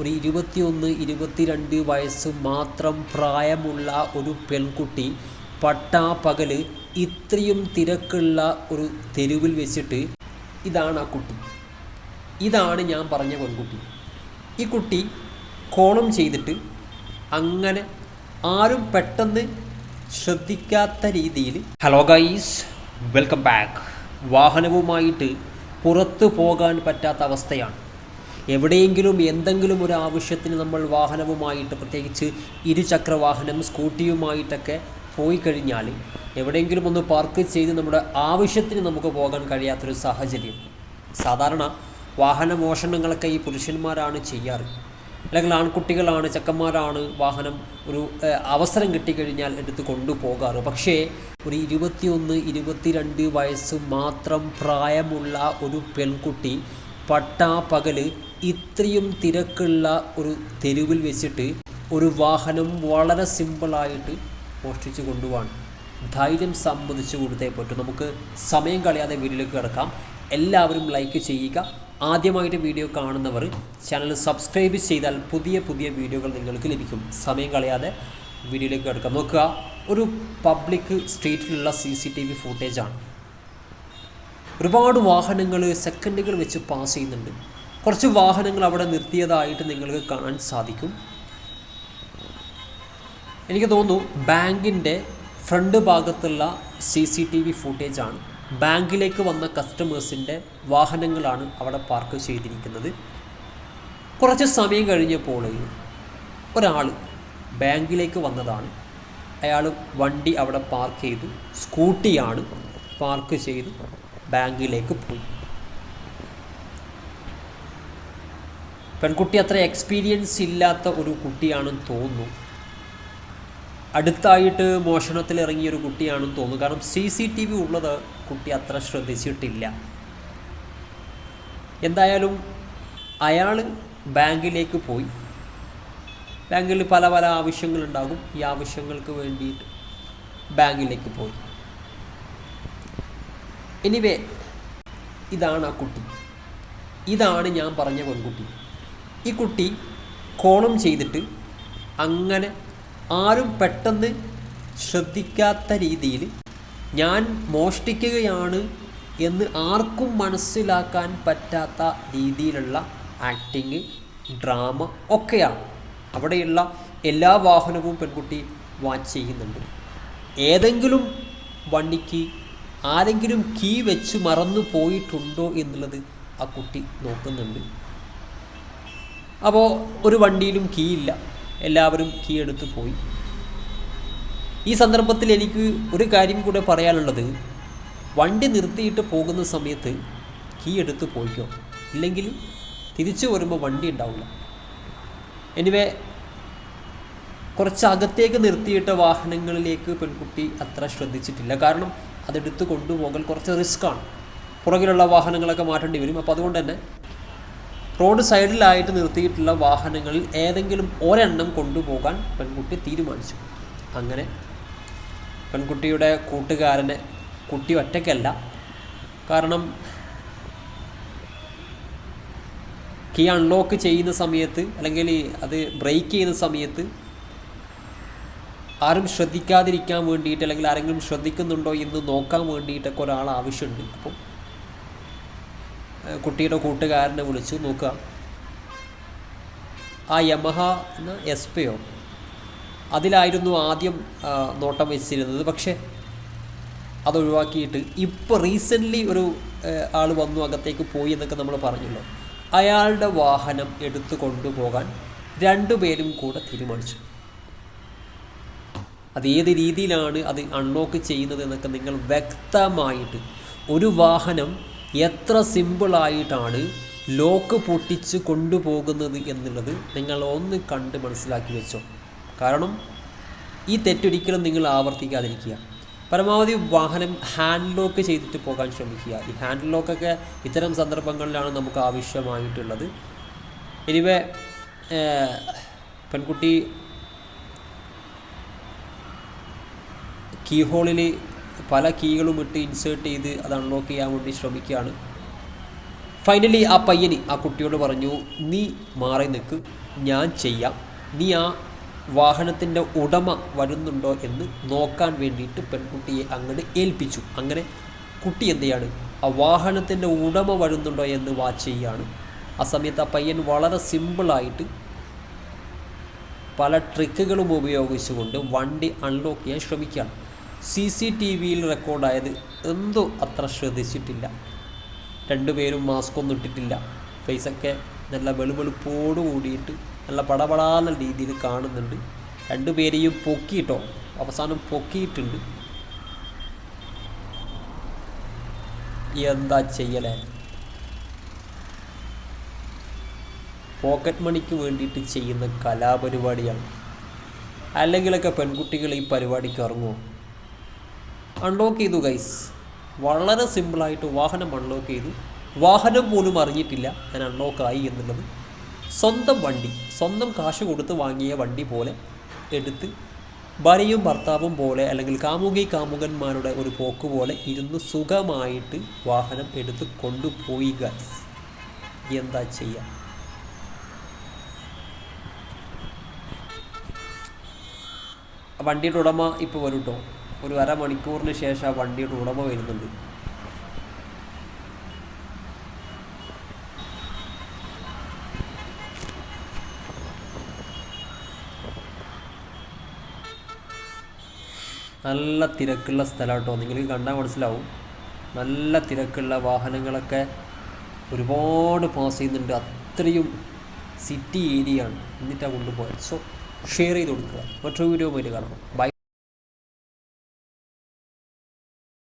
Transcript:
ഒരു ഇരുപത്തിയൊന്ന് ഇരുപത്തിരണ്ട് വയസ്സ് മാത്രം പ്രായമുള്ള ഒരു പെൺകുട്ടി പട്ടാ പട്ടാപ്പകൽ ഇത്രയും തിരക്കുള്ള ഒരു തെരുവിൽ വെച്ചിട്ട് ഇതാണ് ആ കുട്ടി. ഇതാണ് ഞാൻ പറഞ്ഞ പെൺകുട്ടി. ഈ കുട്ടി കോളം ചെയ്തിട്ട് അങ്ങനെ ആരും പെട്ടെന്ന് ശ്രദ്ധിക്കാത്ത രീതിയിൽ ഹലോ ഗൈസ് വെൽക്കം ബാക്ക് വാഹനവുമായിട്ട് പുറത്തു പോകാൻ പറ്റാത്ത അവസ്ഥയാണ്. എവിടെയെങ്കിലും എന്തെങ്കിലും ഒരു ആവശ്യത്തിന് നമ്മൾ വാഹനവുമായിട്ട് പ്രത്യേകിച്ച് ഇരുചക്ര വാഹനം സ്കൂട്ടിയുമായിട്ടൊക്കെ പോയി കഴിഞ്ഞാൽ എവിടെയെങ്കിലും ഒന്ന് പാർക്ക് ചെയ്ത് നമ്മുടെ ആവശ്യത്തിന് നമുക്ക് പോകാൻ കഴിയാത്തൊരു സാഹചര്യം. സാധാരണ വാഹന മോഷണങ്ങളൊക്കെ ഈ പുരുഷന്മാരാണ് ചെയ്യാറ്. അല്ലെങ്കിൽ ആൺകുട്ടികളാണ് ചെക്കന്മാരാണ് വാഹനം ഒരു അവസരം കിട്ടിക്കഴിഞ്ഞാൽ എടുത്ത് കൊണ്ടുപോകാറ്. പക്ഷേ ഒരു ഇരുപത്തിയൊന്ന് ഇരുപത്തിരണ്ട് വയസ്സ് മാത്രം പ്രായമുള്ള ഒരു പെൺകുട്ടി പട്ടാപ്പകൽ ഇത്രയും തിരക്കുള്ള ഒരു തെരുവിൽ വെച്ചിട്ട് ഒരു വാഹനം വളരെ സിമ്പിളായിട്ട് മോഷ്ടിച്ചു കൊണ്ടുപോകാൻ ധൈര്യം സമ്മതിച്ചു കൊടുത്തേ പറ്റൂ. നമുക്ക് സമയം കളയാതെ വീഡിയോയിലേക്ക് കിടക്കാം. എല്ലാവരും ലൈക്ക് ചെയ്യുക. ആദ്യമായിട്ട് വീഡിയോ കാണുന്നവർ ചാനൽ സബ്സ്ക്രൈബ് ചെയ്താൽ പുതിയ പുതിയ വീഡിയോകൾ നിങ്ങൾക്ക് ലഭിക്കും. സമയം കളയാതെ വീഡിയോയിലേക്ക് കിടക്കാം. നോക്കുക ഒരു പബ്ലിക് സ്ട്രീറ്റിലുള്ള സി സി ടി വി ഫുട്ടേജാണ് ഒരുപാട് വാഹനങ്ങൾ സെക്കൻഡുകൾ വെച്ച് പാസ് ചെയ്യുന്നുണ്ട്. കുറച്ച് വാഹനങ്ങൾ അവിടെ നിർത്തിയതായിട്ട് നിങ്ങൾക്ക് കാണാൻ സാധിക്കും. എനിക്ക് തോന്നുന്നു ബാങ്കിന്റെ ഫ്രണ്ട് ഭാഗത്തുള്ള സി സി ടി വി ഫുട്ടേജാണ് ബാങ്കിലേക്ക് വന്ന കസ്റ്റമേഴ്സിന്റെ വാഹനങ്ങളാണ് അവിടെ പാർക്ക് ചെയ്തിരിക്കുന്നത്. കുറച്ച് സമയം കഴിഞ്ഞപ്പോൾ ഒരാൾ ബാങ്കിലേക്ക് വന്നതാണ്. അയാൾ വണ്ടി അവിടെ പാർക്ക് ചെയ്തു. സ്കൂട്ടിയാണ് പാർക്ക് ചെയ്തു ബാങ്കിലേക്ക് പോയി. പെൺകുട്ടി അത്ര എക്സ്പീരിയൻസ് ഇല്ലാത്ത ഒരു കുട്ടിയാണെന്ന് തോന്നുന്നു. അടുത്തായിട്ട് മോഷണത്തിൽ ഇറങ്ങിയ ഒരു കുട്ടിയാണെന്ന് തോന്നുന്നു. കാരണം സി സി ടി വി ഉള്ളത് കുട്ടി അത്ര ശ്രദ്ധിച്ചിട്ടില്ല. എന്തായാലും അയാൾ ബാങ്കിലേക്ക് പോയി. ബാങ്കിൽ പല പല ആവശ്യങ്ങളുണ്ടാകും. ഈ ആവശ്യങ്ങൾക്ക് വേണ്ടിയിട്ട് ബാങ്കിലേക്ക് പോയി. എനിവേ ഇതാണ് ആ കുട്ടി. ഇതാണ് ഞാൻ പറഞ്ഞ പെൺകുട്ടി. ഈ കുട്ടി കോളം ചെയ്തിട്ട് അങ്ങനെ ആരും പെട്ടെന്ന് ശ്രദ്ധിക്കാത്ത രീതിയിൽ ഞാൻ മോഷ്ടിക്കുകയാണ് എന്ന് ആർക്കും മനസ്സിലാക്കാൻ പറ്റാത്ത രീതിയിലുള്ള ആക്ടിങ് ഡ്രാമ ഒക്കെയാണ്. അവിടെയുള്ള എല്ലാ വാഹനവും പെൺകുട്ടി വാച്ച് ചെയ്യുന്നുണ്ട്. ഏതെങ്കിലും വണ്ടിക്ക് ആരെങ്കിലും കീ വെച്ച് മറന്നു പോയിട്ടുണ്ടോ എന്നുള്ളത് ആ കുട്ടി നോക്കുന്നുണ്ട്. അപ്പോൾ ഒരു വണ്ടിയിലും കീ ഇല്ല. എല്ലാവരും കീ എടുത്ത് പോയി. ഈ സന്ദർഭത്തിൽ എനിക്ക് ഒരു കാര്യം കൂടെ പറയാനുള്ളത്. വണ്ടി നിർത്തിയിട്ട് പോകുന്ന സമയത്ത് കീ എടുത്ത് പോയിക്കോ. ഇല്ലെങ്കിൽ തിരിച്ചു വരുമ്പോൾ വണ്ടി ഉണ്ടാവില്ല എനിവേ കുറച്ച് അകത്തേക്ക് നിർത്തിയിട്ട വാഹനങ്ങളിലേക്ക് പെൺകുട്ടി അത്ര ശ്രദ്ധിച്ചിട്ടില്ല. കാരണം അതെടുത്ത് കൊണ്ടുപോകൽ കുറച്ച് റിസ്ക്കാണ് പുറകിലുള്ള വാഹനങ്ങളൊക്കെ മാറ്റേണ്ടി വരും. അപ്പോൾ അതുകൊണ്ട് തന്നെ റോഡ് സൈഡിലായിട്ട് നിർത്തിയിട്ടുള്ള വാഹനങ്ങളിൽ ഏതെങ്കിലും ഒരെണ്ണം കൊണ്ടുപോകാൻ പെൺകുട്ടി തീരുമാനിച്ചു. അങ്ങനെ പെൺകുട്ടിയുടെ കൂട്ടുകാരനെ കുട്ടി ഒറ്റയ്ക്കല്ല. കാരണം കീ അൺലോക്ക് ചെയ്യുന്ന സമയത്ത് അല്ലെങ്കിൽ അത് ബ്രേക്ക് ചെയ്യുന്ന സമയത്ത് ആരും ശ്രദ്ധിക്കാതിരിക്കാൻ വേണ്ടിയിട്ട് അല്ലെങ്കിൽ ആരെങ്കിലും ശ്രദ്ധിക്കുന്നുണ്ടോ എന്ന് നോക്കാൻ വേണ്ടിയിട്ടൊക്കെ ഒരാൾ ആവശ്യമുണ്ട്. അപ്പം കുട്ടിയുടെ കൂട്ടുകാരനെ വിളിച്ചു നോക്കുക ആ യമഹ എന്ന എസ് പിയോ അതിലായിരുന്നു ആദ്യം നോട്ടം വെച്ചിരുന്നത്. പക്ഷേ അതൊഴിവാക്കിയിട്ട് ഇപ്പോൾ റീസെന്റ്ലി ഒരു ആൾ വന്നു അകത്തേക്ക് പോയി എന്നൊക്കെ നമ്മൾ പറഞ്ഞല്ലോ. അയാളുടെ വാഹനം എടുത്തു കൊണ്ടുപോകാൻ രണ്ടുപേരും കൂടെ തീരുമാനിച്ചു. അത് ഏത് രീതിയിലാണ് അത് അൺലോക്ക് ചെയ്യുന്നത് എന്നൊക്കെ നിങ്ങൾ വ്യക്തമായിട്ട് ഒരു വാഹനം എത്ര സിമ്പിളായിട്ടാണ് ലോക്ക് പൊട്ടിച്ച് കൊണ്ടുപോകുന്നത് എന്നുള്ളത് നിങ്ങൾ ഒന്ന് കണ്ട് മനസ്സിലാക്കി വെച്ചോ. കാരണം ഈ തെറ്റൊരിക്കലും നിങ്ങൾ ആവർത്തിക്കാതിരിക്കുക. പരമാവധി വാഹനം ഹാൻഡ് ലോക്ക് ചെയ്തിട്ട് പോകാൻ ശ്രമിക്കുക. ഈ ഹാൻഡ് ലോക്കൊക്കെ ഇത്തരം സന്ദർഭങ്ങളിലാണ് നമുക്ക് ആവശ്യമായിട്ടുള്ളത്. എനിവേ പെൺകുട്ടി കീ ഹോളിൽ പല കീകളും ഇട്ട് ഇൻസേർട്ട് ചെയ്ത് അത് അൺലോക്ക് ചെയ്യാൻ വേണ്ടി ശ്രമിക്കുകയാണ്. ഫൈനലി ആ പയ്യന് ആ കുട്ടിയോട് പറഞ്ഞു നീ മാറി നിൽക്ക്. ഞാൻ ചെയ്യാം. നീ ആ വാഹനത്തിന്റെ ഉടമ വരുന്നുണ്ടോ എന്ന് നോക്കാൻ വേണ്ടിയിട്ട് പെൺകുട്ടിയെ അങ്ങനെ ഏൽപ്പിച്ചു. അങ്ങനെ കുട്ടി എന്ത് ചെയ്യാണ് ആ വാഹനത്തിന്റെ ഉടമ വരുന്നുണ്ടോ എന്ന് വാച്ച് ചെയ്യാണ് ആ സമയത്ത് ആ പയ്യൻ വളരെ സിമ്പിളായിട്ട് പല ട്രിക്കുകളും ഉപയോഗിച്ചുകൊണ്ട് വണ്ടി അൺലോക്ക് ചെയ്യാൻ ശ്രമിക്കുകയാണ്. സി സി ടി വിയിൽ റെക്കോർഡായത് എന്തോ അത്ര ശ്രദ്ധിച്ചിട്ടില്ല. രണ്ടുപേരും മാസ്ക് ഒന്നും ഇട്ടിട്ടില്ല. ഫേസൊക്കെ നല്ല വെളുവെളുപ്പോട് കൂടിയിട്ട് നല്ല പടപടാന്ന രീതിയിൽ കാണുന്നുണ്ട്. രണ്ടുപേരെയും പൊക്കിയിട്ടോ? അവസാനം പൊക്കിയിട്ടുണ്ട്. എന്താ ചെയ്യലേ? പോക്കറ്റ് മണിക്ക് വേണ്ടിയിട്ട് ചെയ്യുന്ന കലാപരിപാടിയാണ്. അല്ലെങ്കിലൊക്കെ പെൺകുട്ടികൾ ഈ പരിപാടിക്ക് ഇറങ്ങുമോ അൺലോക്ക് ചെയ്തു ഗൈസ് വളരെ സിമ്പിളായിട്ട് വാഹനം അൺലോക്ക് ചെയ്തു. വാഹനം പോലും അറിഞ്ഞിട്ടില്ല ഞാൻ അൺലോക്കായി എന്നുള്ളത്. സ്വന്തം വണ്ടി സ്വന്തം കാശ് കൊടുത്ത് വാങ്ങിയ വണ്ടി പോലെ എടുത്ത് ഭാര്യയും ഭർത്താവും പോലെ അല്ലെങ്കിൽ കാമുകി കാമുകന്മാരുടെ ഒരു പോക്ക് പോലെ ഇരുന്ന് സുഖമായിട്ട് വാഹനം എടുത്ത് കൊണ്ടുപോയി ഗൈസ് എന്താ ചെയ്യുക വണ്ടിയുടെ ഉടമ ഇപ്പോൾ വരും കേട്ടോ ഒരു അരമണിക്കൂറിന് ശേഷം ആ വണ്ടിയുടെ ഉടമ വരുന്നുണ്ട്. നല്ല തിരക്കുള്ള സ്ഥലം കേട്ടോ. നിങ്ങൾക്ക് കണ്ടാൽ മനസ്സിലാവും. നല്ല തിരക്കുള്ള വാഹനങ്ങളൊക്കെ ഒരുപാട് പാസ് ചെയ്യുന്നുണ്ട്. അത്രയും സിറ്റി ഏരിയയാണ് എന്നിട്ടാണ് കൊണ്ടുപോയത്. സോ ഷെയർ ചെയ്ത് കൊടുക്കുക. മറ്റൊരു വീഡിയോ പോയിട്ട് കാണാം. ബൈ